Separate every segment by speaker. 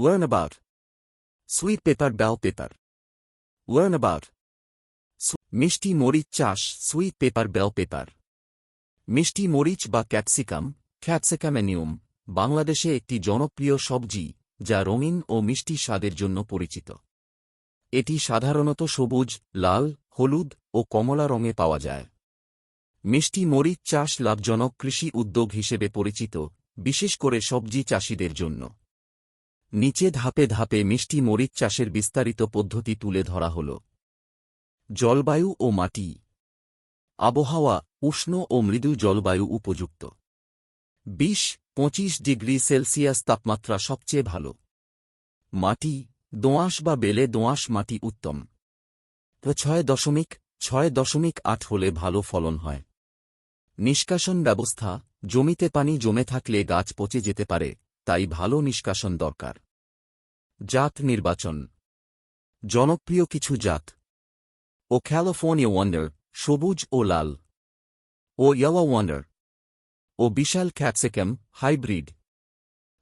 Speaker 1: Learn about. Pepper bell pepper. Learn about. Su- মিষ্টি মরিচ চাষ সুইট পেপার বেল পেপার মিষ্টি মরিচ বা ক্যাপসিকাম ক্যাপসিকামেনিউম বাংলাদেশে একটি জনপ্রিয় সবজি যা রঙিন ও মিষ্টি স্বাদের জন্য পরিচিত এটি সাধারণত সবুজ লাল হলুদ ও কমলা রঙে পাওয়া যায় মিষ্টি মরিচ চাষ লাভজনক কৃষি উদ্যোগ হিসেবে পরিচিত বিশেষ করে সবজি চাষিদের জন্য নিচে ধাপে ধাপে মিষ্টি মরিচ চাষের বিস্তারিত পদ্ধতি তুলে ধরা হল। জলবায়ু ও মাটি। আবহাওয়া উষ্ণ ও মৃদু জলবায়ু উপযুক্ত। বিশ, পঁচিশ ডিগ্রি সেলসিয়াস তাপমাত্রা সবচেয়ে ভালো। মাটি, দোঁয়াশ বা বেলে দোঁয়াশ মাটি উত্তম। ছয় দশমিক ছয় দশমিক আট হলে ভালো ফলন হয়। নিষ্কাশন ব্যবস্থা, জমিতে পানি জমে থাকলে গাছ পচে যেতে পারে। তাই ভালো নিষ্কাশন দরকার। জাত নির্বাচন। জনপ্রিয় কিছু জাত। ও ক্যালিফোর্নিয়া ওয়ান্ডার, সবুজ ও লাল। ও ইয়াওয়া ওয়ান্ডার। ও বিশাল ক্যাপসিকাম হাইব্রিড।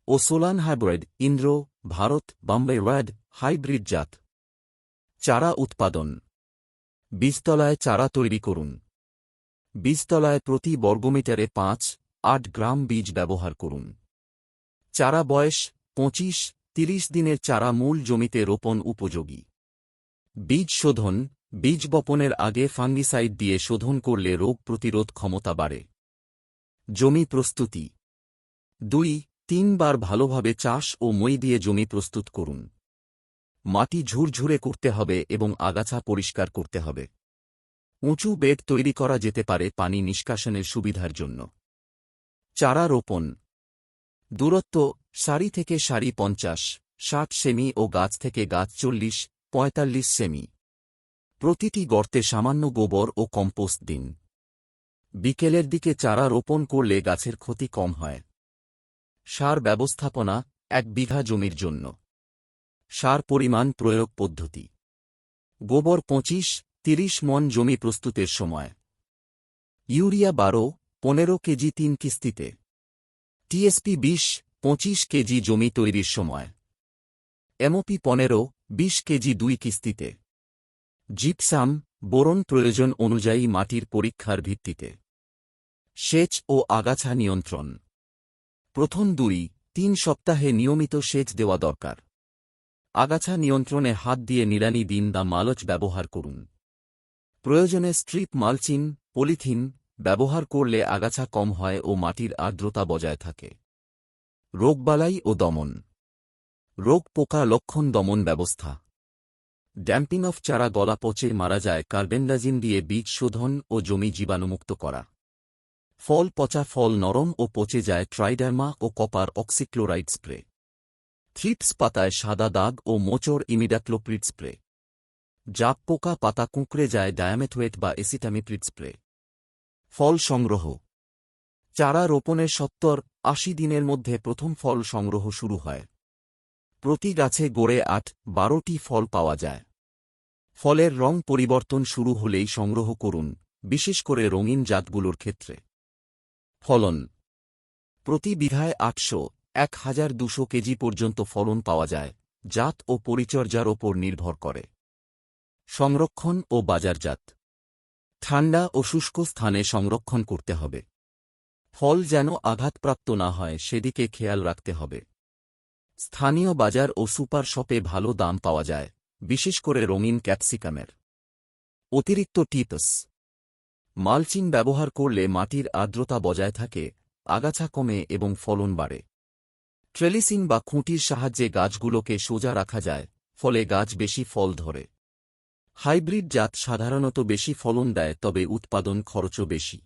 Speaker 1: ও Solan hybrid, Indra, Bharat, Bombay red, hybrid জাত। চারা উৎপাদন। বীজতলায় চারা তৈরি করুন। বীজতলায় প্রতি বর্গমিটারে পাঁচ আট গ্রাম বীজ ব্যবহার করুন। চারা বয়স পঁচিশ, তিরিশ দিনের চারা মূল জমিতে রোপণ উপযোগী। বীজ শোধন, বীজ বপনের আগে ফাঙ্গিসাইড দিয়ে শোধন করলে রোগ প্রতিরোধ ক্ষমতা বাড়ে। জমি প্রস্তুতি। দুই, তিনবার ভালোভাবে চাষ ও মই দিয়ে জমি প্রস্তুত করুন। মাটি ঝুরঝুরে করতে হবে এবং আগাছা পরিষ্কার করতে হবে। উঁচু বেড তৈরি করা যেতে পারে পানি নিষ্কাশনের সুবিধার জন্য। চারা রোপণ। দূরত্ব সারি থেকে সারি পঞ্চাশ ষাট সেমি ও গাছ থেকে গাছ চল্লিশ, পঁয়তাল্লিশ সেমি। প্রতিটি গর্তে সামান্য গোবর ও কম্পোস্ট দিন। বিকেলের দিকে চারা রোপণ করলে গাছের ক্ষতি কম হয়। সার ব্যবস্থাপনা এক বিঘা জমির জন্য। সার পরিমাণ প্রয়োগ পদ্ধতি। গোবর পঁচিশ, তিরিশ মন জমি প্রস্তুতের সময়। ইউরিয়া বারো, পনেরো কেজি তিন কিস্তিতে। টিএসপি বিশ, পঁচিশ কেজি জমি তৈরির সময়। এমওপি পনেরো, বিশ কেজি দুই কিস্তিতে। জিপসাম, বোরন প্রয়োজন অনুযায়ী মাটির পরীক্ষার ভিত্তিতে। সেচ ও আগাছা নিয়ন্ত্রণ। প্রথম দুই, তিন সপ্তাহে নিয়মিত সেচ দেওয়া দরকার। আগাছা নিয়ন্ত্রণে হাত দিয়ে নিড়ানি দিন দা মালচ ব্যবহার করুন। প্রয়োজনে স্ট্রিপ মালচিন পলিথিন ব্যবহার করলে আগাছা কম হয় ও মাটির আর্দ্রতা বজায় থাকে। রোগবালাই ও দমন। রোগ পোকা লক্ষণ দমন ব্যবস্থা। ড্যাম্পিং অফ চারা গলা পচে মারা যায় কার্বেন্ডাজিন দিয়ে বীজ শোধন ও জমি জীবাণুমুক্ত করা। ফল পচা ফল নরম ও পচে যায় ট্রাইডার্মা ও কপার অক্সিক্লোরাইড স্প্রে। থ্রিপস পাতায় সাদা দাগ ও মোচর ইমিডাক্লোপ্রিড স্প্রে। জাপ পোকা পাতা কুঁকড়ে যায় ডায়ামেথোয়েট বা এসিটামিপ্রিড স্প্রে। ফল সংগ্রহ। চারা রোপণের সত্তর, আশি দিনের মধ্যে প্রথম ফল সংগ্রহ শুরু হয়। প্রতি গাছে গড়ে আট, বারোটি ফল পাওয়া যায়। ফলের রং পরিবর্তন শুরু হলেই সংগ্রহ করুন, বিশেষ করে রঙিন জাতগুলোর ক্ষেত্রে। ফলন। প্রতি বিঘায় আটশো, এক হাজার দুশো কেজি পর্যন্ত ফলন পাওয়া যায়, জাত ও পরিচর্যার ওপর নির্ভর করে। সংরক্ষণ ও বাজারজাত। ঠান্ডা ও শুষ্ক স্থানে সংরক্ষণ করতে হবে। ফল যেন আঘাতপ্রাপ্ত না হয়, সেদিকে খেয়াল রাখতে হবে। স্থানীয় বাজার ও সুপার শপে ভালো দাম পাওয়া যায়, বিশেষ করে রঙিন ক্যাপসিকামের। অতিরিক্ত টিপস মালচিং ব্যবহার করলে মাটির আর্দ্রতা বজায় থাকে, আগাছা কমে এবং ফলন বাড়ে। ট্রেলিসিং বা খুঁটির সাহায্যে গাছগুলোকে সোজা রাখা যায়, ফলে গাছ বেশি ফল ধরে। হাইব্রিড জাত সাধারণত বেশি ফলন দেয় তবে উৎপাদন খরচও বেশি।